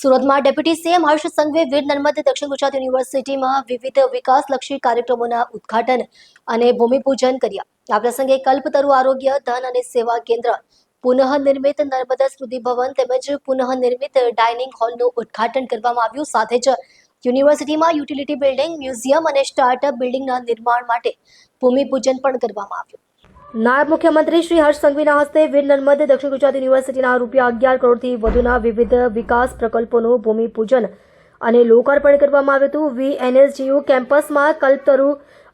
સુરતમાં deputy CM Harsh સંઘવે Veer Narmad Dakshin Gujarat યુનિવર્સિટીમાં વિવિધ વિકાસલક્ષી કાર્યક્રમોના ઉદ્ઘાટન અને ભૂમિપૂજન કર્યા. આ પ્રસંગે કલ્પતરુ આરોગ્ય, ધન અને સેવા કેન્દ્ર, પુનઃનિર્મિત નર્મદા સ્મૃતિ ભવન તેમજ પુનઃનિર્મિત ડાઇનિંગ હોલનું ઉદ્ઘાટન કરવામાં આવ્યું. સાથે જ યુનિવર્સિટીમાં યુટિલિટી બિલ્ડિંગ, મ્યુઝિયમ અને સ્ટાર્ટઅપ બિલ્ડિંગના નિર્માણ માટે ભૂમિપૂજન પણ કરવામાં આવ્યું. નાયબ મુખ્યમંત્રી શ્રી હર્ષ સંઘવીના હસ્તે વીર નર્મદ દક્ષિણ ગુજરાત યુનિવર્સિટીના રૂપિયા અગિયાર કરોડથી વધુના વિવિધ વિકાસ પ્રકલ્પોનું ભૂમિપૂજન અને લોકાર્પણ કરવામાં આવ્યું હતું. વી એનએસજીયુ કેમ્પસમાં કલ્પતરુ,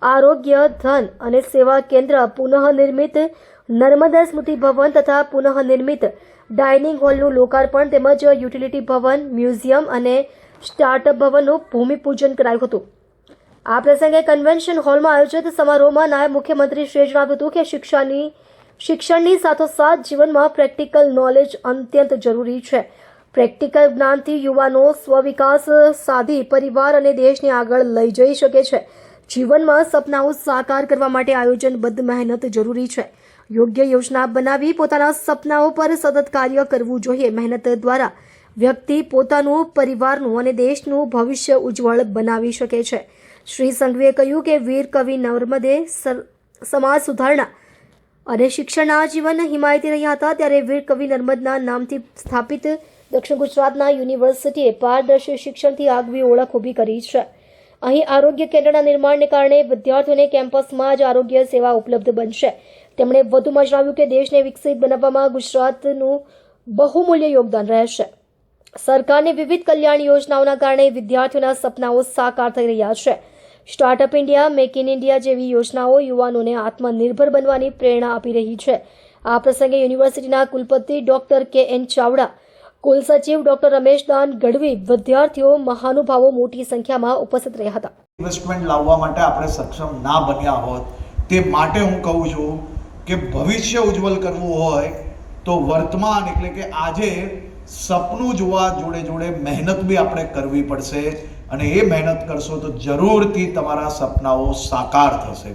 આરોગ્ય, ધન અને સેવા કેન્દ્ર પુનઃનિર્મિત, નર્મદા સ્મૃતિ ભવન તથા પુનઃનિર્મિત ડાઇનિંગ હોલનું લોકાર્પણ તેમજ યુટિલિટી ભવન, મ્યુઝિયમ અને સ્ટાર્ટઅપ ભવનનું ભૂમિપૂજન કરાયું હતું. આ પ્રસંગે કન્વેન્શન હોલમાં આયોજિત સમારોહમાં નાયબ મુખ્યમંત્રી શ્રીએ જણાવ્યું હતું કે શિક્ષાની, શિક્ષણની સાથોસાથ જીવનમાં પ્રેક્ટિકલ નોલેજ અત્યંત જરૂરી છે. પ્રેક્ટિકલ જ્ઞાનથી યુવાનો સ્વવિકાસ સાધી પરિવાર અને દેશને આગળ લઈ જઈ શકે છે. જીવનમાં સપનાઓ સાકાર કરવા માટે આયોજનબદ્ધ મહેનત જરૂરી છે. યોગ્ય યોજના બનાવી પોતાના સપનાઓ પર સતત કાર્ય કરવું જોઈએ મહેનત દ્વારા. વ્યક્તિ પોતાનું, પરિવારનું અને દેશનું ભવિષ્ય ઉજ્જવળ બનાવી શકે છે. શ્રી સંઘવીએ કહ્યું કે વીર કવિ નર્મદે સમાજ સુધારણા અને શિક્ષણના જીવન હિમાયતી રહ્યા હતા ત્યારે વીર કવિ નર્મદના નામથી સ્થાપિત દક્ષિણ ગુજરાતના યુનિવર્સિટીએ પારદર્શી શિક્ષણથી આગવી ઓળખ ઊભી કરી છે. અહીં આરોગ્ય કેન્દ્રના નિર્માણને કારણે વિદ્યાર્થીઓને કેમ્પસમાં જ આરોગ્ય સેવા ઉપલબ્ધ બનશે. તેમણે વધુમાં જણાવ્યું કે દેશને વિકસિત બનાવવામાં ગુજરાતનું બહુમૂલ્ય યોગદાન રહેશે. સરકારની વિવિધ કલ્યાણ યોજનાઓના કારણે વિદ્યાર્થીઓના સપનાઓ સાકાર થઈ રહ્યા છે. Startup India make in India જેવી યોજનાઓ યુવાનોને આત્મનિર્ભર બનવાની પ્રેરણા આપી રહી છે. આ પ્રસંગે યુનિવર્સિટીના કુલપતિ ડોક્ટર કે એન ચાવડા કુલસચિવ ડોક્ટર રમેશદાન ગઢવી વિદ્યાર્થીઓ મહાનુભાવો મોટી સંખ્યામાં ઉપસ્થિત રહ્યા હતા. ઇન્વેસ્ટમેન્ટ લાવવા માટે આપણે સક્ષમ ના બન્યા હોત, તે માટે હું કહું છું કે ભવિષ્ય ઉજ્જવલ કરવું હોય તો વર્તમાન એટલે કે આજે સપનું જોવા જોડે જોડે મહેનત બી આપણે કરવી પડશે અને એ મહેનત કરશો તો જરૂરથી તમારા સપનાઓ સાકાર થશે.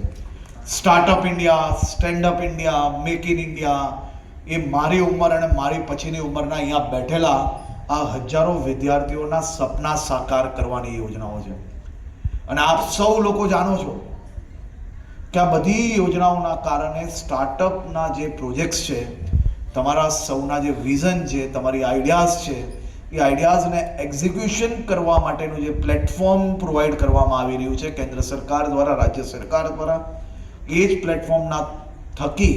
Startup India standup India make in India એ મારી ઉંમર અને મારી પછીની ઉંમરના અહીંયા બેઠેલા આ હજારો વિદ્યાર્થીઓના સપના સાકાર કરવાની યોજનાઓ છે. અને આપ સૌ લોકો જાણો છો કે આ બધી યોજનાઓના કારણે સ્ટાર્ટઅપના જે પ્રોજેક્ટ્સ છે તમારા સૌના જે વિઝન છે, તમારી આઈડિયાઝ છે, એ આઈડિયાઝને એક્ઝિક્યુશન કરવા માટેનું જે પ્લેટફોર્મ પ્રોવાઈડ કરવામાં આવી રહ્યું છે, કેન્દ્ર સરકાર દ્વારા, રાજ્ય સરકાર દ્વારા, એ જ પ્લેટફોર્મના થકી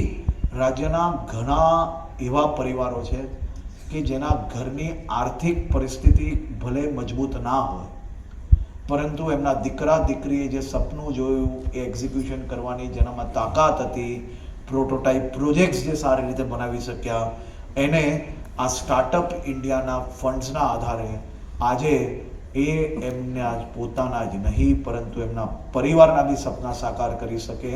રાજ્યના ઘણા એવા પરિવારો છે કે જેના ઘરની આર્થિક પરિસ્થિતિ ભલે મજબૂત ના હોય, પરંતુ એમના દીકરા દીકરીએ જે સપનું જોયું, એ એક્ઝિક્યુશન કરવાની, જેનામાં તાકાત હતી પ્રોટોટાઇપ પ્રોજેક્ટ્સ જે સારી રીતે બનાવી શક્યા, એને આ સ્ટાર્ટઅપ ઇન્ડિયાના ફંડ્સના આધારે આજે એ એમને આજ પોતાના જ નહીં, પરંતુ એમના પરિવારના બી સપના સાકાર કરી શકે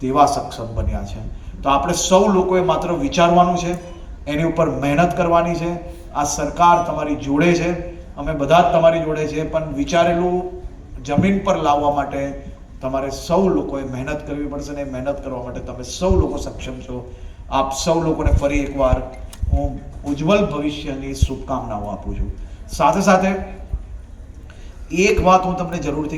તેવા સક્ષમ બન્યા છે. તો આપણે સૌ લોકોએ માત્ર વિચારવાનું છે, એની ઉપર મહેનત કરવાની છે, આ સરકાર તમારી જોડે છે, અમે બધા જ તમારી જોડે છે, પણ વિચારેલું જમીન પર લાવવા માટે તમારે સૌ લોકોએ મહેનત કરવી પડશે ને મહેનત કરવા માટે તમે સૌ લોકો સક્ષમ છો. આપ સૌ લોકોને ફરી એકવાર હું ઉજ્જવલ ભવિષ્યની શુભકામનાઓ આપું છું. સાથે સાથે એક વાત હું તમને જરૂરથી